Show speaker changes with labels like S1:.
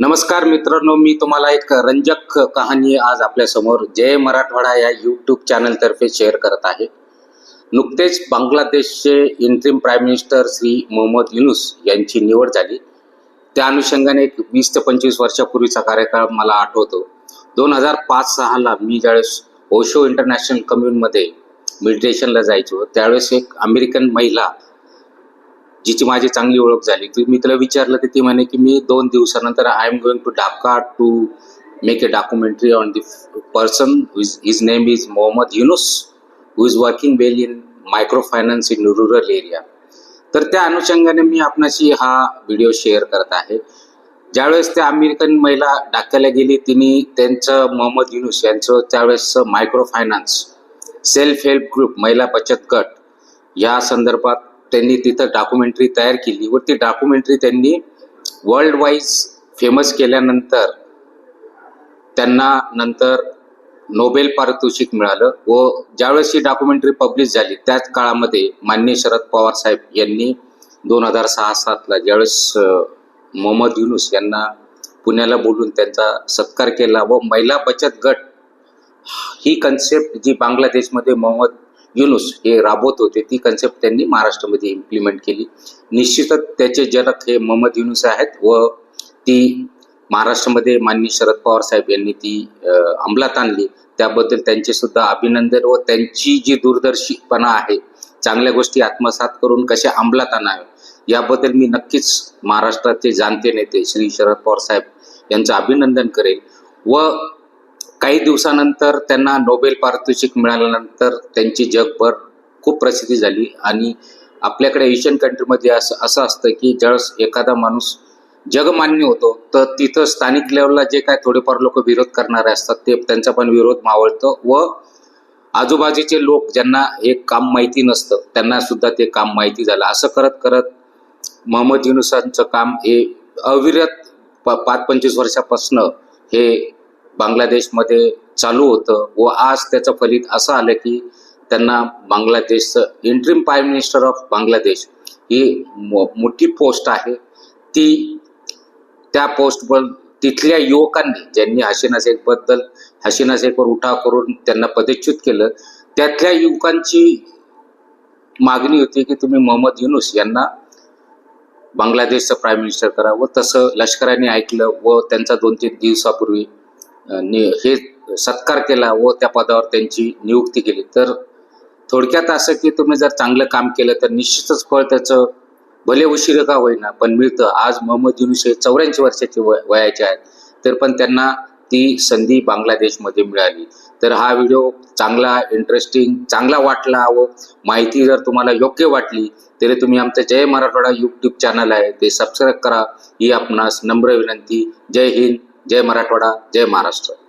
S1: नमस्कार मित्रांनो मी तुम्हाला एक रंजक कहाणी आज आपल्यासमोर जय मराठवाडा या यूट्यूब चॅनलतर्फे शेअर करत आहे. नुकतेच बांगलादेशचे interim prime minister Shri Mohammad Yunus यांची निवड झाली. त्या अनुषंगाने एक वीस ते पंचवीस वर्षापूर्वीचा कार्यकाळ मला आठवतो. दोन हजार पाच सहाला मी ज्यावेळेस ओशो इंटरनॅशनल कम्युनमध्ये मेडिटेशनला जायचो त्यावेळेस एक अमेरिकन महिला जिची माझी चांगली ओळख झाली. की मी तिला विचारलं तर ती म्हणे की मी दोन दिवसानंतर I am going to Dhaka to make a documentary on the person his name is Mohammad Yunus who is working well in micro finance in rural area तर त्या अनुषंगाने मी आपणाशी हा व्हिडिओ शेअर करत आहे. ज्यावेळेस त्या अमेरिकन महिला ढाक्याला गेली तिने त्यांचं मोहम्मद युनुस यांचं त्यावेळेस micro finance self help group महिला बचत गट या संदर्भात त्यांनी तिथं डॉक्युमेंटरी तयार केली. व ती डॉक्युमेंटरी त्यांनी वर्ल्ड वाईज फेमस केल्यानंतर त्यांना नंतर नोबेल पारितोषिक मिळालं. व ज्यावेळेस ही डॉक्युमेंटरी पब्लिश झाली त्याच काळामध्ये मान्य शरद पवार साहेब यांनी दोन हजार सहा सातला ज्यावेळेस मोहम्मद युनुस यांना पुण्याला बोलून त्यांचा सत्कार केला व महिला बचत गट ही कन्सेप्ट जी बांगलादेशमध्ये मोहम्मद युनुस हे राबवत होते. ती कन्सेप्ट त्यांनी महाराष्ट्रामध्ये इम्प्लिमेंट केली. निश्चितच त्याचे जनक हे मोहम्मद युनुस आहेत व ती महाराष्ट्रामध्ये माननीय शरद पवार साहेब यांनी ती अंमलात आणली. त्याबद्दल त्यांचे सुद्धा अभिनंदन व त्यांची जी दूरदर्शीपणा आहे चांगल्या गोष्टी आत्मसात करून कशा अंमलात आणावे याबद्दल मी नक्कीच महाराष्ट्राचे जाणते नेते श्री शरद पवार साहेब यांचं अभिनंदन करेल व काही दिवसानंतर त्यांना नोबेल पारितोषिक मिळाल्यानंतर त्यांची जगभर खूप प्रसिद्धी झाली. आणि आपल्याकडे एशियन कंट्रीमध्ये असं असं असतं की ज्यावेळेस एखादा माणूस जगमान्य होतो तर तिथं स्थानिक लेवलला जे काय थोडेफार लोक विरोध करणारे असतात ते त्यांचा पण विरोध मावळतो व आजूबाजूचे लोक ज्यांना हे काम माहिती नसतं त्यांना सुद्धा ते काम माहिती झालं. असं करत करत मोहम्मद युनुसांचं काम हे अविरत प पाच पंचवीस वर्षापासनं हे बांगलादेशमध्ये चालू होतं व आज त्याचं फलित असं आलं की त्यांना बांगलादेशचं interim prime minister of Bangladesh ही मो मोठी पोस्ट आहे. ती त्या पोस्टवर तिथल्या युवकांनी ज्यांनी हसीना शेखबद्दल हसीना शेखवर उठाव करून त्यांना पदच्युत केलं त्यातल्या युवकांची मागणी होती की तुम्ही मोहम्मद युनुस यांना बांगलादेशचं प्राईम मिनिस्टर करा व तसं लष्कराने ऐकलं व त्यांचा दोन तीन दिवसापूर्वी हे सत्कार केला व त्या पदावर त्यांची नियुक्ती केली. तर थोडक्यात असं की तुम्ही जर चांगलं काम केलं तर निश्चितच फळ त्याचं भले उशीर का होईना पण मिळतं. आज मोहम्मद युनुस हे चौऱ्याऐंशी वर्षाचे वयाचे आहेत. तर पण त्यांना ती संधी बांगलादेशमध्ये मिळाली. तर हा व्हिडिओ चांगला इंटरेस्टिंग चांगला वाटला व माहिती जर तुम्हाला योग्य वाटली तरी तुम्ही आमचं जय मराठवाडा यूट्यूब चॅनल आहे. ते सबस्क्राईब करा. ही आपणास नम्र विनंती. जय हिंद. जय मराठवाडा जय महाराष्ट्र.